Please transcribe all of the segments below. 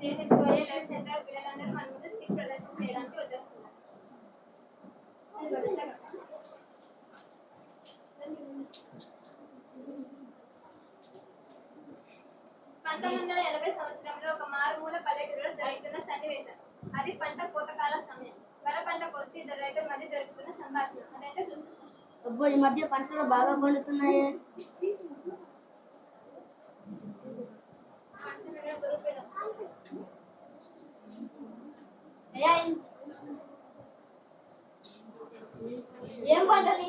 Centre పిల్లలందరూ మన ముందు ప్రదర్శన చేయడానికి వచ్చేస్తున్నారు. పంతొమ్మిది వందల ఎనభై సంవత్సరంలో ఒక మారుమూల పల్లెటూరులో జరుగుతున్న సన్నివేశం. అది పంట కోతకాల సమయం. వర పంట కోస్తూ ఇద్దరు రైతుల మధ్య జరుగుతున్న సంభాషణ. అదంటే చూస్తాం అబ్బో ఈ మధ్య పంటలు బాగా పండుతున్నాయి అయ్యా, ఇం- ఏం పంటలు?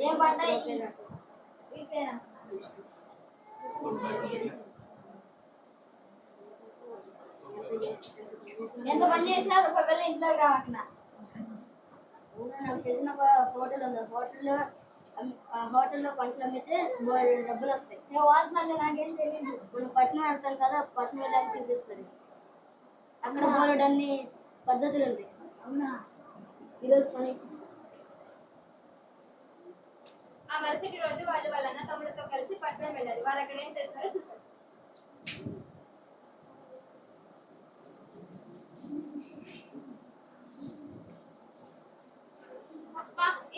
ఏం పంట ఇవి? ఈ పేరా? ఎంత పని చేసినా రూపాయి పిల్ల ఇంట్లోకి రావట్లా. నాకు తెలిసిన ఒక హోటల్ ఉంది. హోటల్లో ఆ హోటల్లో పంటలు అమ్మితే డబ్బులు వస్తాయి. వాడుతున్నాను నాకేం తెలియదు మనం పట్నం వెళ్తాం కదా పట్నం వెళ్ళాక చూపిస్తుంది అక్కడ బోలెడు అన్ని పద్ధతులు ఉంటాయి. అవునా? ఈరోజు పని. ఆ మరుసటి రోజు వాళ్ళు వాళ్ళ అన్న తమ్ముడితో కలిసి పట్నం వెళ్ళారు. వారు అక్కడ ఏం చేస్తారో చూసారు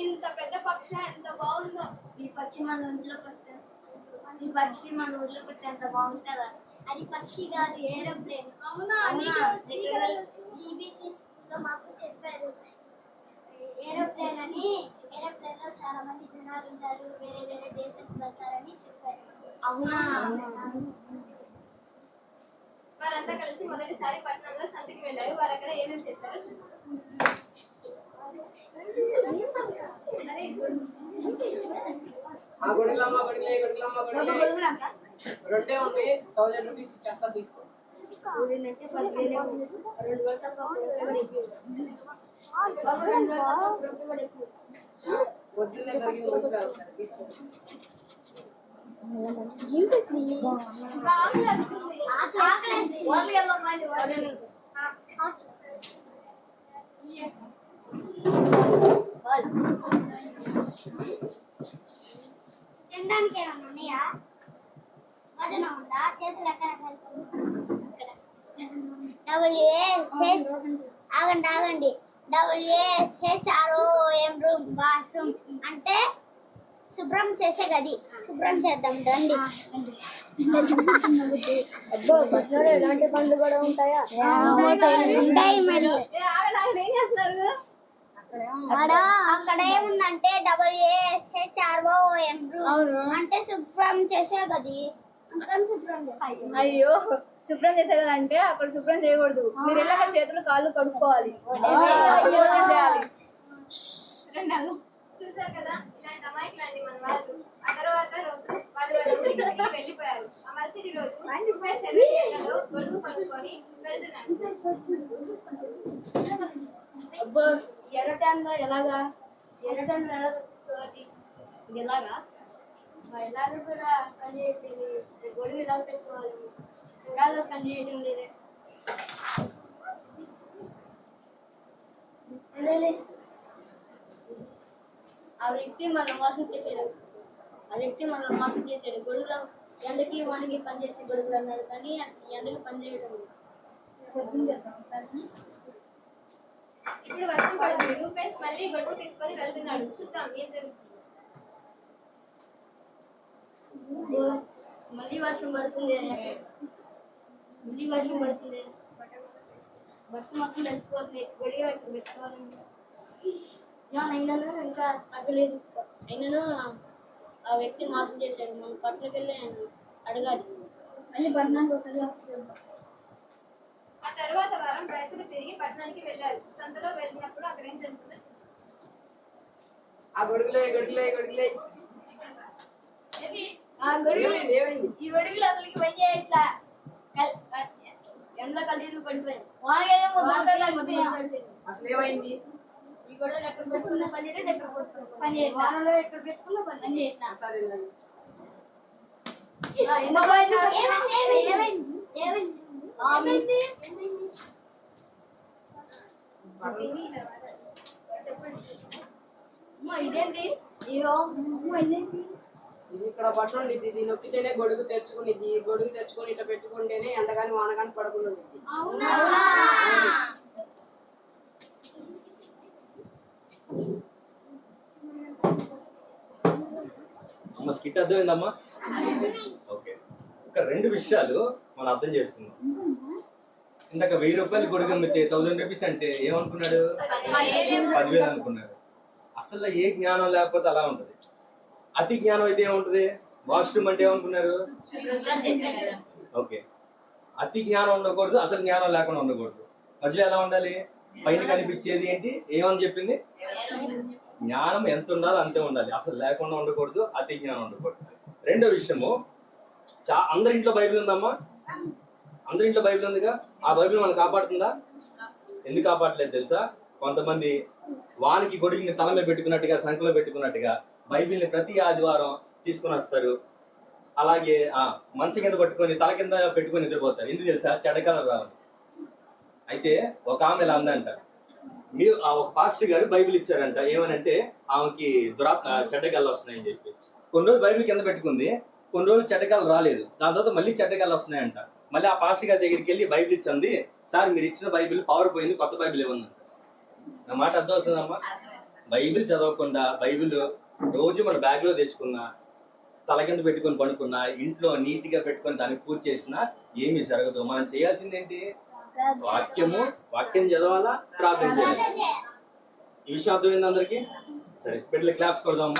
ఇంత పెద్ద పక్ష ఎంత బాగుందో. ఈ పక్షి మన ఇంట్లోకి వస్తే ఈ పక్షి మన ఊర్లోకి వస్తే ఎంత బాగుంటుందా? అది పక్షి కాదు ఏరోప్లేన్ అవునా? సిబిసి లో మాకు చెప్పారు. ఏరోప్లేన్ అని. ఏరోప్లేన్లో చాలా మంది జనాలు ఉంటారు. వేరే వేరే దేశానికి వెళ్తారని చెప్పారు. అవునా? వారంతా కలిసి మొదటిసారి పట్టణంలో సంతకి వెళ్ళారు. వారు అక్కడ ఏమేమి చేశారో చూద్దాం. ఆ గొడిలమ్మ గొడిలే గొడిలమ్మ గొడిలే రొట్టె ఉంది థౌజండ్ రూపీస్ ఇచ్చేస్తా తీసుకో ఊరినంటే పదివేలే ఉంది. రెండు వేలు తప్ప రూపాయి కూడా ఎక్కువ. బాబు, రెండు వేలు తప్ప రూపాయి కూడా ఎక్కువ. పొద్దున్నే జరిగింది మంచిగా ఒకసారి తీసుకో బాగా వస్తుంది. వాళ్ళకి వెళ్ళమ్మా ఇది వాళ్ళకి. ఇయ్య. వాళ్ళు. తినడానికి ఏమన్నా ఉన్నాయా ఉందా? చేతులు ఎక్కడ? ఆగండి ఆగండి. డబ్ల్యూఏహెచ్ఆర్ఓఎం రూమ్ వాష్రూమ్ అంటే శుభ్రం చేసే గది. శుభ్రం చేద్దాం రండి. ఇలాంటి పనులు కూడా ఉంటాయా? ఉంటాయి మరి. అక్కడ ఏముందంటే డబ్ల్యూఏహెచ్ఆర్ఓఎం రూమ్. అంటే శుభ్రం చేసే గది. అయ్యో శుభ్రం చేసే కదా అంటే అక్కడ శుభ్రం చేయకూడదు. మీరు వెళ్ళి అక్కడ చేతులు కాళ్ళు కడుక్కోవాలి. చేయాలి. చూసారు కదా ఇలాంటి అమాయకులండి మన వాళ్ళు. ఆ తర్వాత రోజు వాళ్ళు వెళ్ళిపోయారు. ఆ మరుసటి రోజు ఎండలో గొడుగు కొనుక్కొని వెళ్తున్నాడు ఎలాగా? ఎలాగా? మా కూడా పని చేయట్లేదు గొడుగు ఎలా పెట్టుకోవాలి. ఎలాగో పని చేయడం లేదే. ఆ వ్యక్తి మనం మోసం చేసాడు ఆ వ్యక్తి మనం మోసం చేసాడు గొడుగులో ఎండకి వానికి పని చేసి గొడుగులు అన్నాడు కానీ అసలు ఎండకి పని చేయడం లేదు. ఇప్పుడు వర్షం పడుతుంది రూపేష్ మళ్ళీ గొడుగు తీసుకొని వెళ్తున్నాడు. చూద్దాం ఏం జరుగుతుంది. మళ్ళీ వర్షం పడుతుంది మళ్ళీ వర్షం పడుతుంది బట్టలు మొత్తం తడిసిపోతుంది గొడిగ ఇక్కడ పెట్టుకోవాలి అయినను ఇంకా తగ్గలేదు అయినను ఆ వ్యక్తి మోసం చేశాడు. మనం పట్టణకి వెళ్ళి అడగాలి. మళ్ళీ పట్టణానికి ఒకసారి ఆ తర్వాత వారం రైతులు తిరిగి పట్టణానికి వెళ్ళారు. సంతలో వెళ్ళినప్పుడు అక్కడ ఏం జరుగుతుందో. ఆ గొడుగులే గొడుగులే గొడుగులే. ఆ ఈ గొడుగులు అసలుకి పని కల్- ఎండలో కలీరు పడిపోయింది. వానకేమో. అసలు ఏమైంది? ఈ గొడవలు ఎక్కడ పెట్టుకున్నా పని చేయడం ఎక్కడ పెట్టుకున్నా పని. వానలో ఎక్కడ పని ఇదేంటి? ఇదేంటి? ఇది ఇక్కడ బట్ట ఉండిద్ది ఇది నొక్కితేనే గొడుగు తెరుచుకునిద్ది ఈ గొడుగు తెరుచుకొని ఇట్లా పెట్టుకుంటేనే ఎండగాని వానగాని పడకుండా ఉండిద్ది అమ్మ స్కిట్ అర్థమైందమ్మా? ఓకే. ఒక రెండు విషయాలు మనం అర్థం చేసుకుందాం. ఇందాక వెయ్యి రూపాయలు గొడుగు అమ్మితే థౌసండ్ రూపీస్ అంటే ఏమనుకున్నాడు? పదివేలు అనుకున్నాడు. అసలు ఏ జ్ఞానం లేకపోతే అలా ఉంటది. అతి జ్ఞానం అయితే ఏముంటది? వాష్రూమ్ అంటే ఏమనుకున్నారు? ఓకే. అతి జ్ఞానం ఉండకూడదు అసలు జ్ఞానం లేకుండా ఉండకూడదు. మధ్యలో ఎలా ఉండాలి? పైన కనిపించేది ఏంటి? ఏమని చెప్పింది? జ్ఞానం ఎంత ఉండాలో అంతే ఉండాలి. అసలు లేకుండా ఉండకూడదు అతి జ్ఞానం ఉండకూడదు. రెండో విషయము చా అందరి ఇంట్లో బైబిల్ ఉందమ్మా? అందరి ఇంట్లో బైబిల్ ఉందిగా? ఆ బైబిల్ మనం కాపాడుతుందా? ఎందుకు కాపాడలేదు తెలుసా? కొంతమంది వానికి గొడుగుని తల మీద పెట్టుకున్నట్టుగా సంఖలో పెట్టుకున్నట్టుగా బైబిల్ని ప్రతి ఆదివారం తీసుకుని వస్తారు. అలాగే ఆ మంచం కింద పట్టుకొని తల కింద పెట్టుకొని నిద్రపోతారు. ఎందుకు తెలుసా? చెడ్డకాలం రావాలి. అయితే ఒక ఆమె ఇలా అందంట. మీరు ఆ ఒక పాస్టర్ గారు బైబిల్ ఇచ్చారంట. ఏమనంటే ఆమెకి దురా చెడ్డకళ్ళు వస్తున్నాయని చెప్పి. కొన్ని రోజులు బైబిల్ కింద పెట్టుకుంది. కొన్ని రోజులు చెడ్డకాలు రాలేదు. దాని తర్వాత మళ్ళీ చెడ్డకాలు వస్తున్నాయంట. మళ్ళీ ఆ పాస్టర్ గారి దగ్గరికి వెళ్ళి బైబిల్ ఇచ్చింది. సార్ మీరు ఇచ్చిన బైబిల్ పవర్ పోయింది కొత్త బైబిల్ ఇవ్వండి నా మాట అర్థం అవుతుందమ్మా బైబిల్ చదవకుండా బైబిల్ రోజు మన బ్యాగ్లో తెచ్చుకున్నా తల కింద పెట్టుకొని పడుకున్నా ఇంట్లో నీట్గా పెట్టుకొని దానికి పూజ చేసినా ఏమీ జరగదు. మనం చేయాల్సింది ఏంటి వాక్యము వాక్యం చదవాలా? ప్రార్థన చేయాలి? ఈ విషయం అర్థమైంది అందరికి? సరే బిడ్డలు క్లాప్స్ కొడదాము.